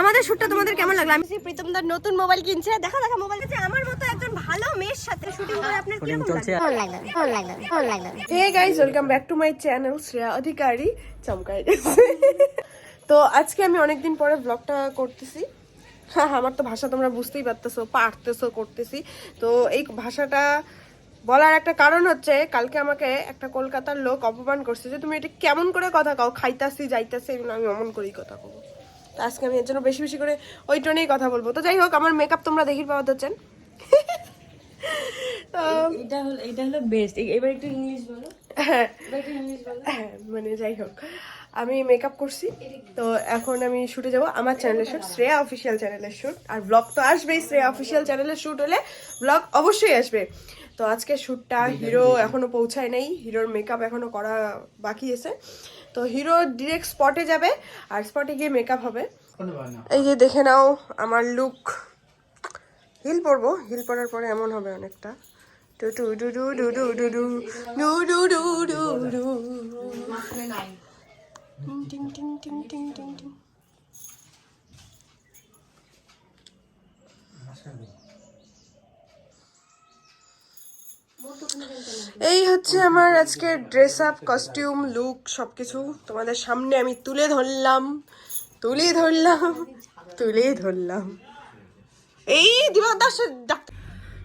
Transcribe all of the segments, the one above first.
আমাদের শুটটা তোমাদের কেমন লাগল? আমি প্রীতম দার নতুন মোবাইল কিনছে। দেখা দেখা মোবাইল আছে আমার মতো একজন ভালো মেয়ের সাথে শুটিং করে আপনার কীরকম লাগল ফোন লাগল? ফোন লাগল ফোন লাগল hey guys welcome back to my channel Shreya Adhikari চমকাই তো আজকে আমি অনেকদিন পরে ব্লগটা করতেছি। হ্যাঁ আমার তো ভাষা তোমরা বুঝতেই পারতেছো পারতেছো করতেছি। তো এই ভাষাটা বলার একটা কারণ হচ্ছে কালকে আমাকে একটা কলকাতার লোক অপমান করছে যে তুমি এটা কেমন করে কথা কও? খাইতাছি যাইতাছি এগুলো আমি অমন করেই কথা কব। তো আজকে আমি এর জন্য বেশি বেশি করে ওই টোনেই কথা বলব। তো যাই হোক আমার মেকআপ তোমরা দেখির পাওয়া যাচ্ছেন তো এটা হলো এটা হলো বেস্ট এবার একটু ইংলিশ বলো। হ্যাঁ। এবার একটু ইংলিশ বলো। হ্যাঁ, মানে যাই হোক আমি মেকআপ করছি। তো এখন আমি শুটে যাব। আমার চ্যানেলের শুট শ্রেয়া অফিসিয়াল চ্যানেলের শুট আর ব্লগ তো আসবেই শ্রেয়া অফিসিয়াল চ্যানেলের শুট হলে ব্লগ অবশ্যই আসবে। তো আজকে শ্যুটটা হিরো এখনও পৌঁছায় নাই। হিরোর মেকআপ এখনও করা বাকি আছে। তো হিরো ডিরেক্ট স্পটে যাবে আর স্পটে গিয়ে মেকআপ হবে এই যে দেখে নাও আমার লুক হিল পরবো হিল পরার পরে এমন হবে অনেকটা টু এই হচ্ছে আমার আজকে ড্রেস আপ কস্টিউম লুক সবকিছু। তোমাদের সামনে আমি তুলে ধরলাম তুলে ধরলাম তুলে ধরলাম। এই দিবা দাসের ডাক্তার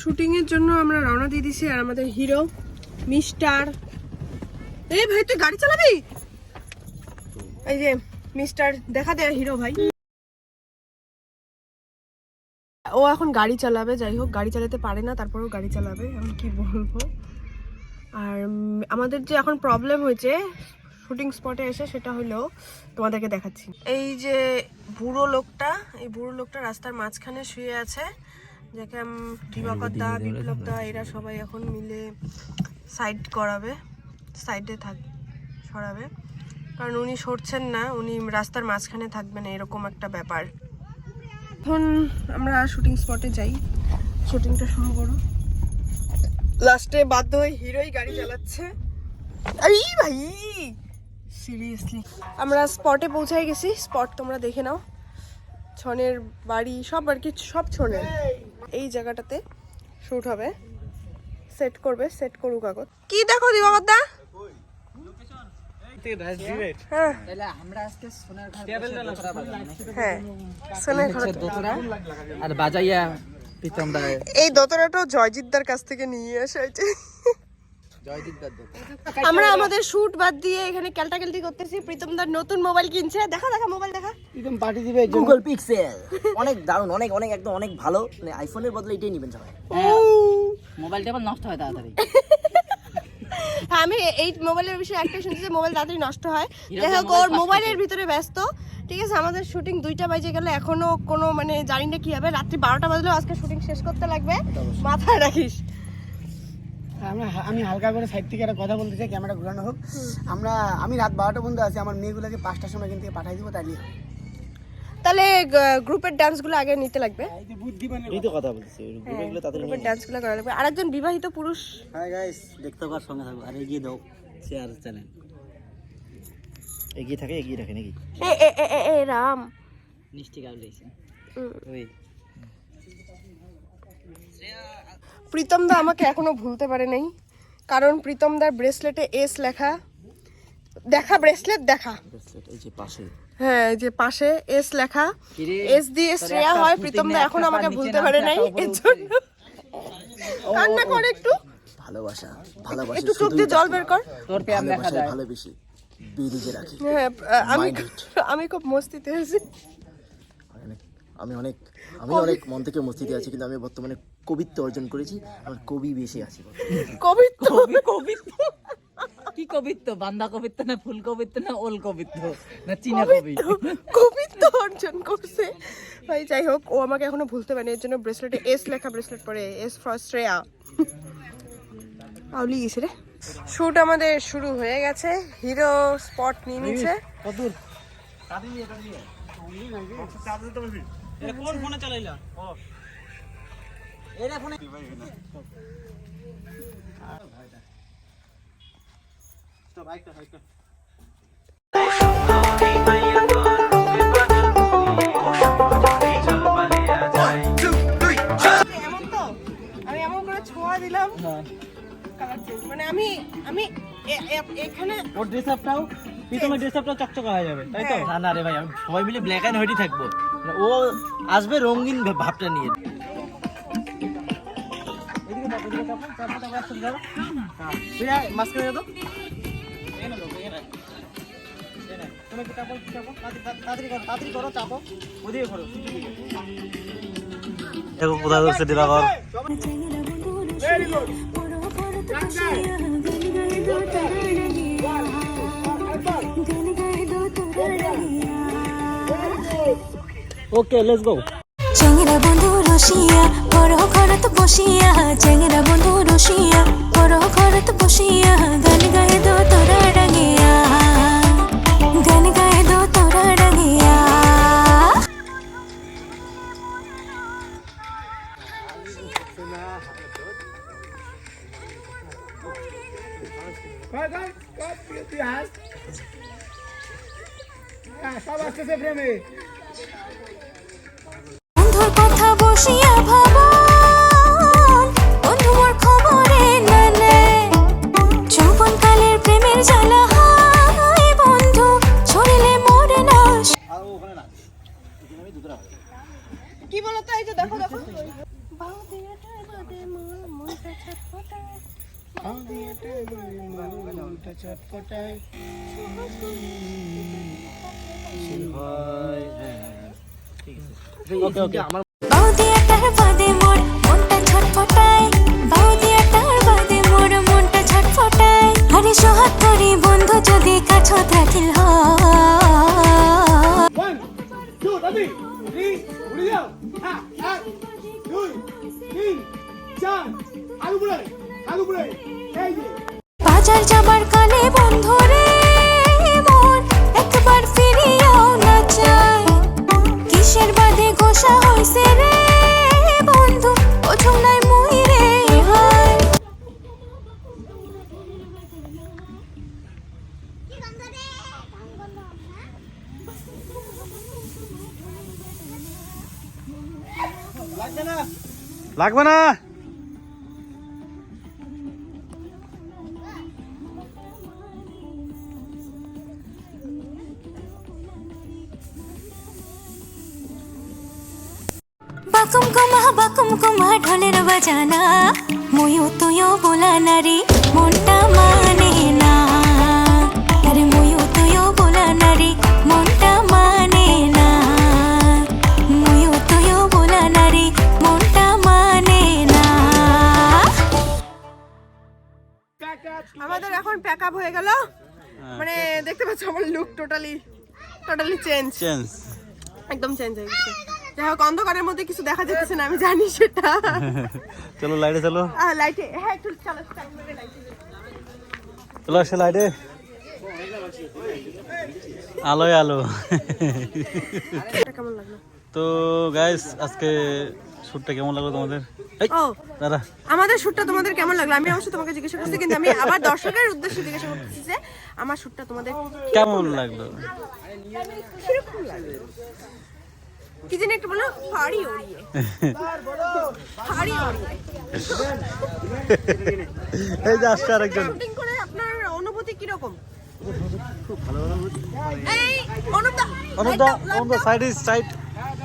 শুটিং এর জন্য আমরা রওনা দিয়ে দিছি আর আমাদের হিরো মিস্টার এই ভাই, তুই গাড়ি চালাবি? এই যে মিস্টার দেখা দেয় হিরো ভাই। ও এখন গাড়ি চালাবে, যাই হোক, গাড়ি চালাতে পারে না, তারপরেও গাড়ি চালাবে, এখন কি বলব? আর আমাদের যে এখন প্রবলেম হয়েছে শুটিং স্পটে এসে সেটা হলো তোমাদেরকে দেখাচ্ছি। এই যে বুড়ো লোকটা, এই বুড়ো লোকটা রাস্তার মাঝখানে শুয়ে আছে, যাকে দিবাকর দা, বিপ্লব দা, এরা সবাই এখন মিলে সাইড করাবে সাইডে থাক, সরাবে। কারণ উনি সরছেন না, উনি রাস্তার মাঝখানে থাকবেন, এরকম একটা ব্যাপার। এখন আমরা শুটিং স্পটে যাই। শুটিংটা শুরু করো। লাস্টে বাধ্য হয়ে হিরোই গাড়ি চালাচ্ছে। এই ভাই সিরিয়াসলি আমরা স্পটে পৌঁছায় গেছি। স্পট তোমরা দেখে নাও। ছনের বাড়ি, সব আর কি, সব ছনের। এই জায়গাটাতে শুট হবে। সেট করবে সেট করুক আগত। কি দেখো হ্যাঁ। হ্যাঁ সোনার ঘর দোতরা আর বাজাইয়া প্রীতম দা এই দোতরাটাও জয়জিৎদার কাছ থেকে নিয়ে আসা হয়েছে। আমরা আমাদের শুট বাদ দিয়ে এখানে ক্যালটাকেলটি করতেছি। প্রীতম দার নতুন মোবাইল কিনছে। দেখা দেখা মোবাইল দেখা। প্রীতম পার্টি দিবে গুগল পিক্সেল অনেক দারুণ অনেক অনেক একদম অনেক ভালো। মানে আইফোনের বদলে এটাই নেবেন সবাই। মোবাইলটা আবার নষ্ট হয় তাড়াতাড়ি। হ্যাঁ আমি এই মোবাইলের বিষয়ে একটা শুনছি যে মোবাইল তাড়াতাড়ি নষ্ট হয়। যাই হোক ওর মোবাইলের ভিতরে ব্যস্ত। ঠিক আছে আমাদের শুটিং দুইটা বাজে গেলে এখনও কোনো মানে জানি না কি হবে। রাত্রি বারোটা বাজলেও আজকে শুটিং শেষ করতে লাগবে। মাথায় রাখিস। আমরা আমি হালকা করে সাইড থেকে একটা কথা বলতে চাই ক্যামেরা ঘোরানো হোক। আমরা আমি রাত বারোটা পর্যন্ত আছি আমার মেয়েগুলোকে পাঁচটার সময় কিন্তু পাঠাই দিব তাই তাহলে গ্রুপের ডান্সগুলো আগে নিতে লাগবে। এই যে বুদ্ধিমানের এই তো কথা বলছি গ্রুপেগুলো তাদের গ্রুপের ডান্সগুলো করা লাগবে। আরেকজন বিবাহিত পুরুষ। হ্যাঁ গাইস দেখতে পার সঙ্গে থাকব আর এগিয়ে দাও শেয়ার চ্যানেল এগিয়ে থাকে এগিয়ে রাখে নাকি? এ এ এ এ, এ রাম। মিষ্টি গাল রয়েছে ওই। প্রীতম দা আমাকে এখনও ভুলতে পারে নাই কারণ প্রীতম দার ব্রেসলেটে এস লেখা। দেখা ব্রেসলেট দেখা। ব্রেসলেট এই যে পাশে। হ্যাঁ যে পাশে এস লেখা। এস দিয়ে শ্রেয়া হয় প্রীতম দা এখন আমাকে ভুলতে পারে নাই এর জন্য কান্না করে একটু। ভালোবাসা ভালোবাসা একটু চোখ দিয়ে জল বের কর। তোর প্যাম দেখা যায়। ভালোবেসে বেরিয়ে রাখি। হ্যাঁ আমি আমি খুব মস্তিতে আছি। অনেক আমি অনেক আমি অনেক মন থেকে মস্তিতে আছি কিন্তু আমি বর্তমানে কবিত্ব অর্জন করেছি আমার কবি বেশি আছি কবি কবি কবিত্ব? কি কবিত্ব বান্দা কবিত্ব না ফুল কবিত্ব না ওল কবিত্ব না চীনা কবি কবিত্ব? অর্জন করছে। ভাই যাই হোক ও আমাকে এখনও ভুলতে পারেনি এর জন্য ব্রেসলেটে এস লেখা ব্রেসলেট পরে এস ফর শ্রেয়া আউলি গেছে রে। শুট আমাদের শুরু হয়ে গেছে। হিরো স্পট নিয়ে নিচ্ছে। আমি এমন করে ছোঁয়া দিলাম। মানে ওর ড্রেস ড্রেস আপটাও চকচকা হয়ে যাবে তাই হ্যাঁ। না না রে ভাই সবাই মিলে ব্ল্যাক অ্যান্ড হোয়াইটই থাকব। মানে ও আসবে রঙিন ভাবটা নিয়ে। তুমি একটু চাপো, চাপো, তাড়াতাড়ি, তাড়াতাড়ি করো, তাড়াতাড়ি করো, চাপো। ওদিকে করো, দেখো কোথায় very good okay let's go চেংরা বন্ধু রসিয়া বড় ঘরত বসিয়া চেংরা বন্ধু রসিয়া বড় ঘরত বসিয়া গান গায়ে দো তোরা ডাঙিয়া গান গায়ে দো তোরা হ্যাঁ সব আসতেছে প্রেমে। কথা বসিয়া ভাব আরে সোহাগ করি বন্ধু যদি কাছো থাকিল হয় ওয়ান লাগবে না? বাকুম কুমা বাকুম কুমা ঢোলের বাজানা। ময়ূ তুয়ো বোলা নারী মনটা মানে আমাদের এখন প্যাক আপ হয়ে গেল। মানে দেখতে পাচ্ছ আমার look totally totally change change একদম চেঞ্জ হয়ে গেছে। যাই হোক অন্ধকারের মধ্যে কিছু দেখা যাচ্ছে না আমি জানি সেটা। চলো লাইটে চলো। লাইটে হ্যাঁ একটু চালো চালো, আসে লাইটে আলোয় আলো। কেমন লাগল? তো গাইস আজকে শ্যুটটা কেমন লাগল তোমাদের? আমাদের শুটটা তোমাদের কেমন লাগল? আমি অবশ্য তোমাকে জিজ্ঞাসা করছি কিন্তু আমি আবার দর্শকের উদ্দেশ্যে জিজ্ঞাসা করতেছি যে আমার শুটটা তোমাদের কেমন লাগল? কি জানি একটু বলো ফাড়ি ওড়িয়ে। ফাড়ি ওড়িয়ে। এই যে আসছে আরেকজন। শুটিং করে আপনার অনুভূতি কীরকম? খুব ভালো এই অনুদা অনুদা অনুদা সাইড ইজ সাইড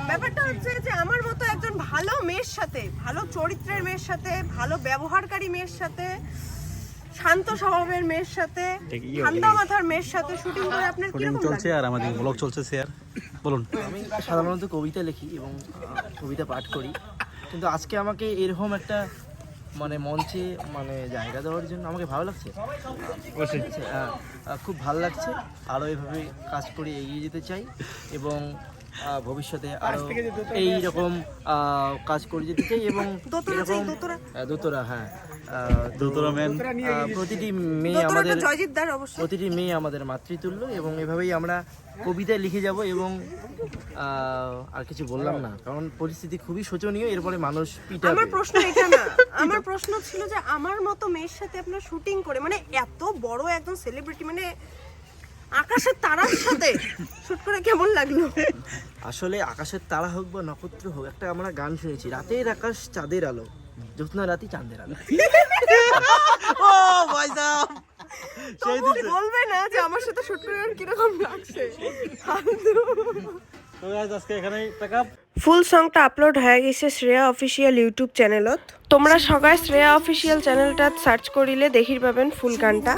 ব্যাপারটা হচ্ছে যে আমার মতো একজন ভালো মেয়ের সাথে ভালো চরিত্রের মেয়ের সাথে ভালো ব্যবহারকারী মেয়ের সাথে শান্ত স্বভাবের মেয়ের সাথে ঠান্ডা মাথার মেয়ের সাথে শুটিং করে আপনার চলছে আর আমাদের ব্লগ চলছে স্যার বলুন। আমি সাধারণত কবিতা লিখি এবং কবিতা পাঠ করি। কিন্তু আজকে আমাকে এরকম একটা মানে মঞ্চে মানে জায়গা দেওয়ার জন্য আমাকে ভালো লাগছে। হ্যাঁ, খুব ভালো লাগছে। আরও এভাবে কাজ করে এগিয়ে যেতে চাই এবং ভবিষ্যতে আরও এইরকম কাজ করে যেতে চাই এবং এরকম দোতরা হ্যাঁ। আহ, দোতরা ম্যান প্রতিটি মেয়ে আমাদের প্রতিটি মেয়ে আমাদের মাতৃতুল্য এবং এভাবেই আমরা কবিতায় লিখে যাব এবং আর কিছু বললাম না কারণ পরিস্থিতি খুবই শোচনীয় এরপরে মানুষ আমার প্রশ্ন এটা না আমার প্রশ্ন ছিল যে আমার মতো মেয়ের সাথে আপনার শুটিং করে মানে এত বড় একজন সেলিব্রিটি মানে আকাশের তারার সাথে শুট করে কেমন লাগল? আসলে আকাশের তারা হোক বা নক্ষত্র হোক একটা আমরা গান শুনেছি রাতের আকাশ চাঁদের আলো। জ্যোৎস্না রাতি চাঁদের আলো ও ভাই সাহেব সেই বলবে না যে আমার সাথে শুট করে কীরকম লাগছে? তো গাইস আজকে এখানেই প্যাকআপ ফুল সংটা আপলোড হয়ে গেছে শ্রেয়া অফিসিয়াল ইউটিউব চ্যানেলত তোমরা সবাই শ্রেয়া অফিসিয়াল চ্যানেলটা সার্চ করিলে দেখির পাবেন ফুল গানটা।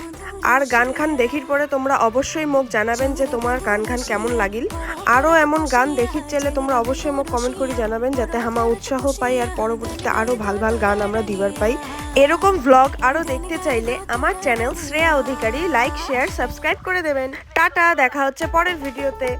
আর গান খান দেখির পরে তোমরা অবশ্যই মোক জানাবেন যে তোমার গান খান কেমন লাগিল। আরও এমন গান দেখির চাইলে তোমরা অবশ্যই মোক কমেন্ট করে জানাবেন যাতে আমার উৎসাহ পাই আর পরবর্তীতে আরও ভালো ভালো গান আমরা দিবার পাই। এরকম ব্লগ আরও দেখতে চাইলে আমার channel Shreya Adhikari like share subscribe করে দেবেন। টাটা, দেখা হচ্ছে পরের ভিডিওতে